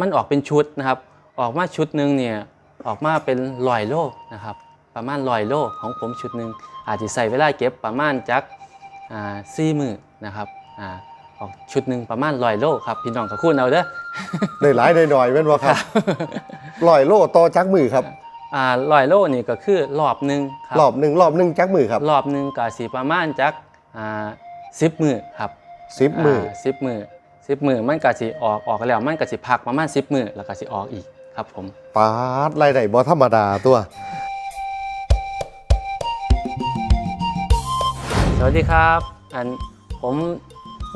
มันออกเป็นชุดนะครับ ออกมาชุดหนึ่งเนี่ยออกมาเป็นลอยโลนะครับ ประมาณลอยโลของผมชุดหนึ่งอาจจะใส่เวลาเก็บประมาณจักอ่าสี่มือนะครับอ่าออกชุดหนึ่งประมาณลอยโลครับพี่น้องกับคุณเอาเด้อได้หลายได้หน่อยแม่นบ่ครับลอยโลต่อจักมือครับอ่าลอยโลนี่ก็คือรอบหนึ่งครับรอบหนึ่งรอบหนึ่งจักมือครับรอบหนึ่งก็สีประมาณจักอ่าสิบมือครับสิบมือสิบมือ สิบมือมันก็สิออกออกแล้วมันก็สิพักประมาณสิบมือแล้วก็สิออกอีกครับผมปาดรายได้บ่ธรรมดาตัว สวัสดีครับ อันผม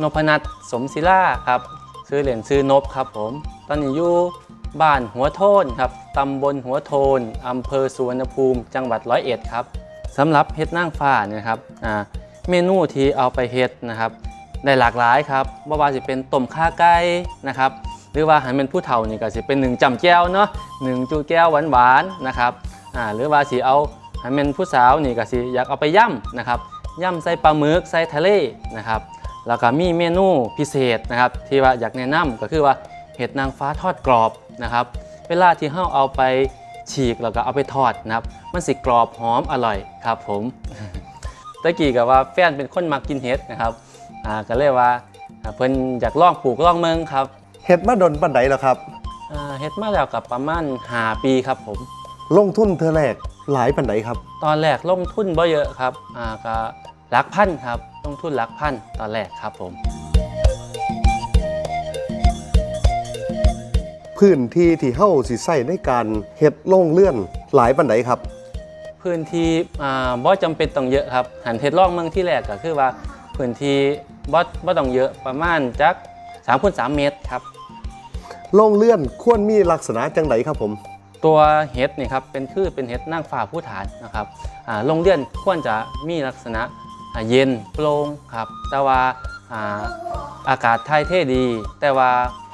นพนัทสมศิลาครับซื้อเหรียญซื้อนบครับผม ตอนนี้อยู่บ้านหัวโทนครับตำบลหัวโทนอำเภอสุวรรณภูมิจังหวัดร้อยเอ็ดครับสำหรับเฮ็ดนางฟ้าเนี่ยครับอ่าเมนูที่เอาไปเฮ็ดนะครับ ได้หลากหลายครับว่าว่าจะเป็นต้มข่าไก่นะครับ หรือว่าหันเป็นผู้เฒ่านี่ก็สิเป็นหนึ่งจำแก้วเนาะหนึ่งจูแก้วหวานๆนะครับอ่าหรือว่าสิเอาหันเป็นผู้สาวนี่ก็สิอยากเอาไปย่ำนะครับย่ำใส่ปลาหมึกใส่ทะเลนะครับแล้วก็มีเมนูพิเศษนะครับ ที่ว่าอยากแนะนำก็คือว่าเห็ดนางฟ้าทอดกรอบนะครับ เวลาที่เราเอาไปฉีกแล้วก็เอาไปทอดนะครับ มันสิกรอบหอมอร่อยครับผมตะกี้กับว่าแฟนเป็นคนมักกินเห็ดนะครับ อ่าก็เลยว่าอ่าเพิ่นอยากลองปลูกลองเมืองครับเฮ็ดมาดนปันใดแล้วครับ อ่าเฮ็ดมาแล้วกับประมาณ5ปีครับผม ลงทุนเธอแรกหลายปันใดครับ ตอนแรกลงทุนบ่เยอะครับอ่าก็หลักพันครับลงทุนหลักพันตอนแรกครับผมพื้นที่ที่เฮาสิใส่ในการเฮ็ดโรงเลื่อนหลายปันใดครับ พื้นที่อ่าบ่จำเป็นต้องเยอะครับหันเฮ็ดร่องเมืองที่แรกก็คือว่าพื้นที่ บ่บ่ต้องเยอะประมาณจัก3คูณ3เมตรครับโรงเลื่อนควรมีลักษณะจังไดครับผม ตัวเห็ดนี่ครับเป็นคือเป็นเห็ดนางฟ้าผู้ฐานนะครับอ่าโรงเรือนควรจะมีลักษณะอ่าเย็นโปร่งครับแต่ว่าอ่าอากาศถ่ายเทดี แต่ว่า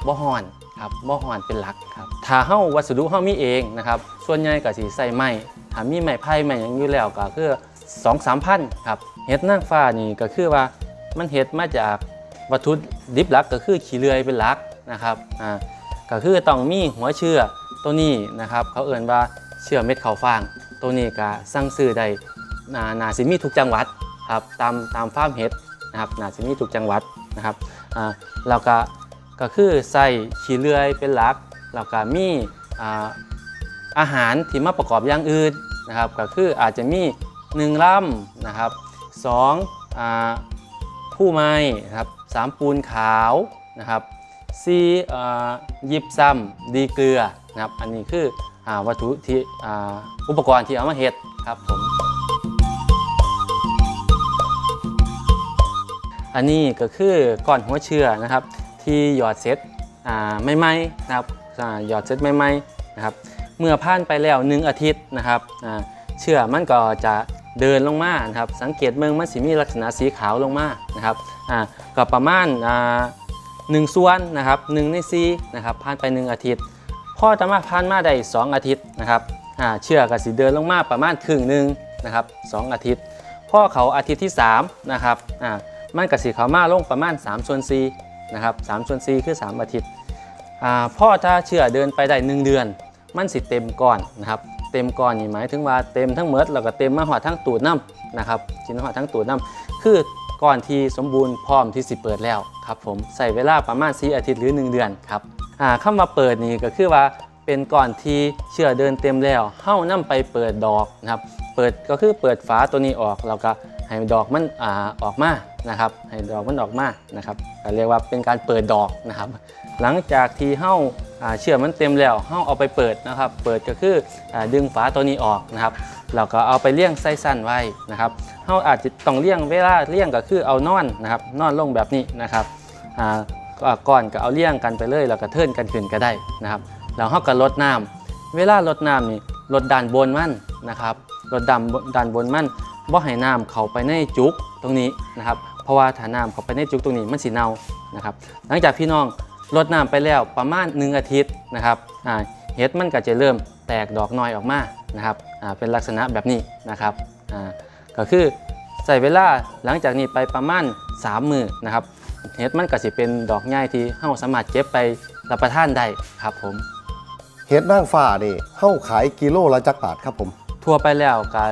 บ่ฮ้อนครับบ่ฮ้อนเป็นหลักครับถ้าเฮาวัสดุเฮามีเองนะครับส่วนใหญ่ก็สิใส่ไม้ถ้ามีไม้ไผ่ไม้หยังอยู่แล้วก็คือ2 3พันครับเห็ดนางฟ้านี่ก็คือว่า มันเห็ดมาจากวัตถุดิบหลักก็คือขี้เลื่อยเป็นหลักนะครับอ่าก็คือต้องมีหัวเชื่อตัวนี้นะครับ เขาเอ่นว่าเชื่อเม็ดข้าวฟ่าง ตัวนี้ก็สั่งซื้อได้นานาสิมีทุกจังหวัดครับตามตามฟาร์มเห็ดนะครับนาสิมีทุกจังหวัดนะครับอ่าแล้วก็ก็คือใส่ขี้เลื่อยเป็นหลักแล้วก็มีอ่าอาหารที่มาประกอบอย่างอื่นนะครับ ก็คืออาจจะมี1ล่ำนะครับสองอ่า ผู้ไม้ครับสามปูนขาวนะครับซียิบซ้ำดีเกลือนะครับอันนี้คืออาวัตถุที่อ่าอุปกรณ์ที่เอามาเฮ็ดครับผมอันนี้ก็คือก้อนหัวเชื้อนะครับที่หยอดเซตอ่าไม่ไหมนะครับอ่าหยอดเซตไม่ไหมนะครับเมื่อผ่านไปแล้ว 1 อาทิตย์นะครับอ่าเชื้อมันก็จะ เดินลงมานะครับสังเกตเมืองมันสิมีลักษณะสีขาวลงมานะครับอ่าก็ประมาณอ่าหนึ่งส่วนนะครับหนึ่งในซีนะครับผ่านไปหนึ่งอาทิตย์พ่อจะมาผ่านมาได้สองอาทิตย์นะครับอ่าเชื่อกับสีเดินลงมาประมาณครึ่งหนึ่งนะครับสองอาทิตย์ พ่อเขาอาทิตย์ที่3นะครับอ่ามันกับสีขาวมาลงประมาณ3ส่วน4นะครับ3ส่วน4คือ 3 อาทิตย์อ่าพ่อถ้าเชื่อเดินไปได้ 1 เดือน มันสิเต็มก้อนนะครับ เต็มก้อนนี่หมายถึงว่าเต็มทั้งเมดแล้วก็เต็มมาหอดทั้งตูดน้ำนะครับจินหอดทั้งตูดน้ำคือก่อนที่สมบูรณ์พร้อมที่สิเปิดแล้วครับผมใส่เวลาประมาณ4อาทิตย์หรือ 1 เดือนครับอ่าคำว่าเปิดนี่ก็คือว่าเป็นก่อนที่เชื้อเดินเต็มแล้วเฮ้านํไปเปิดดอกนะครับเปิดก็คือเปิดฝาตัวนี้ออกแล้วก็ให้ดอกมันอ่าออกมานะครับให้ดอกมันออกมานะครับเรียกว่าเป็นการเปิดดอกนะครับ หลังจากที่เฮ้า เชื้อมันเต็มแล้วเฮ้าเอาไปเปิดนะครับ เปิดก็คืออดึงฝาตัวนี้ออกนะครับแล้วก็เอาไปเลี้ยงไส้สั้นไว้นะครับเราอาจจะต้องเลี่ยงเวลาเลี่ยงก็คือเอานอนนะครับนอนลงแบบนี้นะครับก่อนก็เอาเลี่ยงกันไปเลยแล้วก็เทิร์นกันขึ้นก็ได้นะครับแล้วเราก็ลดน้ำเวลาลดน้ำนี่ลดด้านบนมันนะครับลดด้าด้านบนมันบ่ให้น้ำเข้าไปในจุกตรงนี้นะครับ เพราะว่าถ้าน้ำเข้าไปในจุกตรงนี้มันสิเน่านะครับ หลังจากพี่น้อง ลดน้ำไปแล้วประมาณ 1 อาทิตย์นะครับอ่าเห็ดมันก็จะเริ่มแตกดอกน้อยออกมานะครับอ่าเป็นลักษณะแบบนี้นะครับอ่าก็คือใส่เวลาหลังจากนี้ไปประมาณ3มือนะครับเห็ดมันก็สิเป็นดอกง่ายที่เฮาสามารถเก็บไปรับประทานได้ครับผมเห็ดนางฟ้านี่เฮาขายกิโลละจักบาทครับผมทั่วไปแล้วก็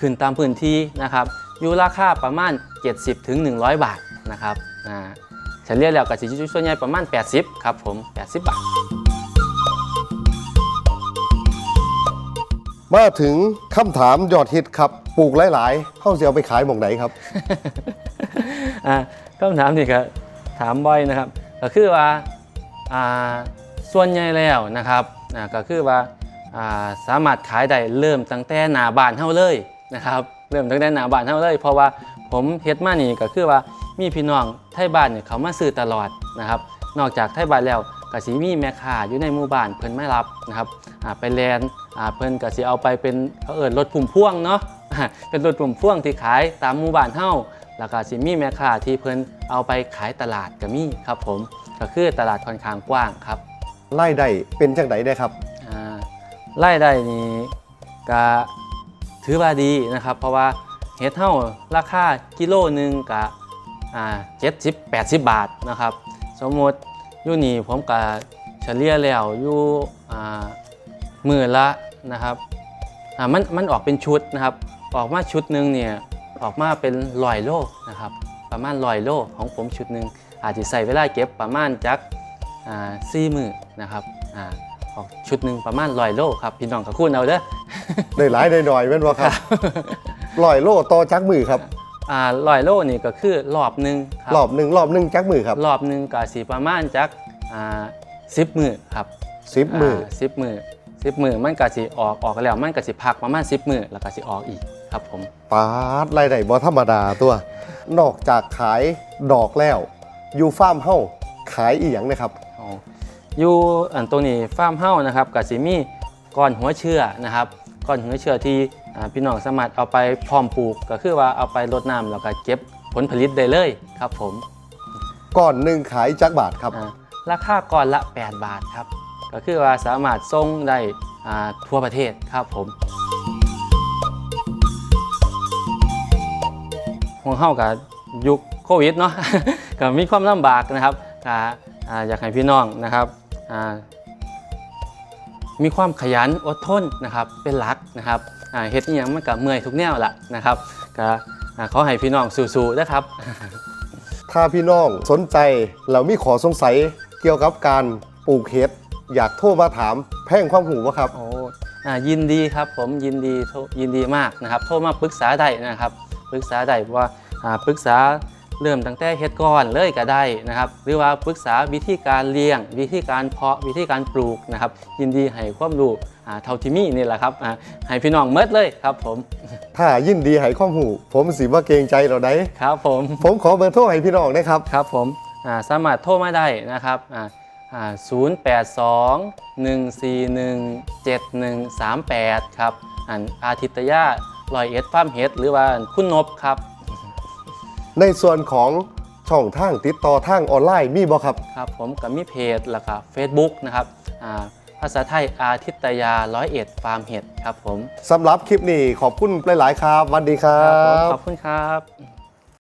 ขึ้นตามพื้นที่นะครับอยู่ราคาประมาณ 70ถึง100 บาทนะครับอ่าเฉลี่ยแล้วก็สิอยู่ส่วนใหญ่ประมาณ 80 ครับผม 80 บาท มาถึงคำถามยอดฮิตครับ ปลูกหลายๆเฮาสิเอาไปขายหม่องไหนครับ อ่าคำถามนี่ก็ถามบ่อยนะครับ ก็คือว่าอ่าส่วนใหญ่แล้วนะครับอ่าก็คือว่าอ่าสามารถขายได้เริ่มตั้งแต่หน้าบ้านเฮาเลยนะครับ เริ่มตั้งแต่หน้าบ้านเฮาเลย เพราะว่าผมเฮ็ดมานี่ก็คือว่า มีพี่น้องไทยบ้านเนี่ยเขามาซื้อตลอดนะครับ นอกจากไทยบ้านแล้วก็สิมีแม่ค้าอยู่ในหมู่บ้านเพิ่นไม่รับนะครับอ่าไปแลนอ่าเพิ่นก็สิเอาไปเป็นเขาเอิ้นรถพุ่มพ่วงเนาะเป็นรถพุ่มพ่วงที่ขายตามหมู่บ้านเฮาแล้วก็สิมีแม่ค้าที่เพิ่นเอาไปขายตลาดก็มีครับผมก็คือตลาดค่อนข้างกว้างครับไล่ได้เป็นจังไดได้ครับอ่าไล่ได้นี่ก็ถือว่าดีนะครับ เพราะว่าเห็ดเท่าราคากิโลหนึ่งก็อ่า เจ็ดสิบแปดสิบบาทนะครับสมมติอยู่นี่ผมก็เฉลี่ยแล้วอยู่อ่ามือละนะครับอ่ามันมันออกเป็นชุดนะครับ ออกมาชุดหนึ่งเนี่ยออกมาเป็นลอยโลนะครับประมาณลอยโลของผมชุดหนึ่งอาจจะใส่เวลาเก็บประมาณจักอ่าสี่มือนะครับอ่าออกชุดหนึ่งประมาณลอยโลครับพี่น้องกับคุณเอาเด้อได้หลายได้หน่อยแม่นบ่ครับลอยโลต่อจักมือครับ อ่าลอยโลนี่ก็คือรอบหนึ่งครัรอบหนึ่งรอบหนึ่งจักมือครับรอบหนึ่งก็สีประมาณจักอ่าสิบมือครับสิบมือสิบมือสิบมือมันก็สิออกออกแล้วมันก็สิพักประมาณสิบมือแล้วก็สิออกอีกครับผมปาดรายได้บ่ธรรมดาตัวนอกจากขายดอกแล้วอยู่ฟาร์มเฮ้าขายอีหยังนะครับอ๋ออยู่อันตัวนี้ฟาร์มเฮ้านะครับกับสิมีก้อนหัวเชื่อนะครับก้อนหัวเชื่อที่อ่าพี่น้องสามารถเอาไปพร้อมปลูกก็คือว่าเอาไปรดน้ำแล้วก็เก็บผลผลิตได้เลยครับผมก้อนหนึ่งขายจักบาทครับอ่าราคาก้อนละ 8 บาทครับ ก็คือว่าสามารถส่งได้อ่าทั่วประเทศครับผมห่วงเฮากับยุคโควิดเนาะก็มีความลำบากนะครับก็อ่าอยากให้พี่น้องนะครับอ่า มีความขยันอดทนนะครับเป็นหลักนะครับอ่าเฮ็ดอหยังมันก็เมื่อยทุกแนวละนะครับก็อ่าขอให้พี่น้องสู้ๆนะครับ ถ้าพี่น้องสนใจแล้วมีขอสงสัยเกี่ยวกับการปลูกเห็ดอยากโทรมาถามแพ่งความหูวะครับโอ้อ่ายินดีครับผมยินดีโทรยินดีมากนะครับ โทรมาปรึกษาได้นะครับ ปรึกษาได้เพราะว่าอ่าปรึกษา เริ่มตั้งแต่เฮ็ดก่อนเลยก็ได้นะครับ หรือว่าปรึกษาวิธีการเลี้ยง วิธีการเพาะวิธีการปลูกนะครับ ยินดีให้ความรู้อ่าเท่าที่มีนี่แหละครับอ่าให้พี่น้องเมดเลยครับผม ถ้ายินดีให้ความหูผมสิว่าเกรงใจเราได้ครับ ผมผมขอเบอร์โทรให้พี่น้องนะครับครับ ผมอ่าสามารถโทรมาได้นะครับอ่าอ่า082 141 7138 ครับอันอาทิตยาลอยเอ็ดฟาร์มเฮดหรือว่าคุณนบครับ ในส่วนของช่องทางติดต่อทางออนไลน์มีบ่ครับ ครับผมกับมีเพจแล้วก็ Facebook นะครับอ่าภาษาไทยอาทิตยาร้อยเอ็ดฟาร์มเฮดครับผมสำหรับคลิปนี้ขอบคุณหลาย ๆ ครับสวัสดีครัผมบ ขอบคุณครับ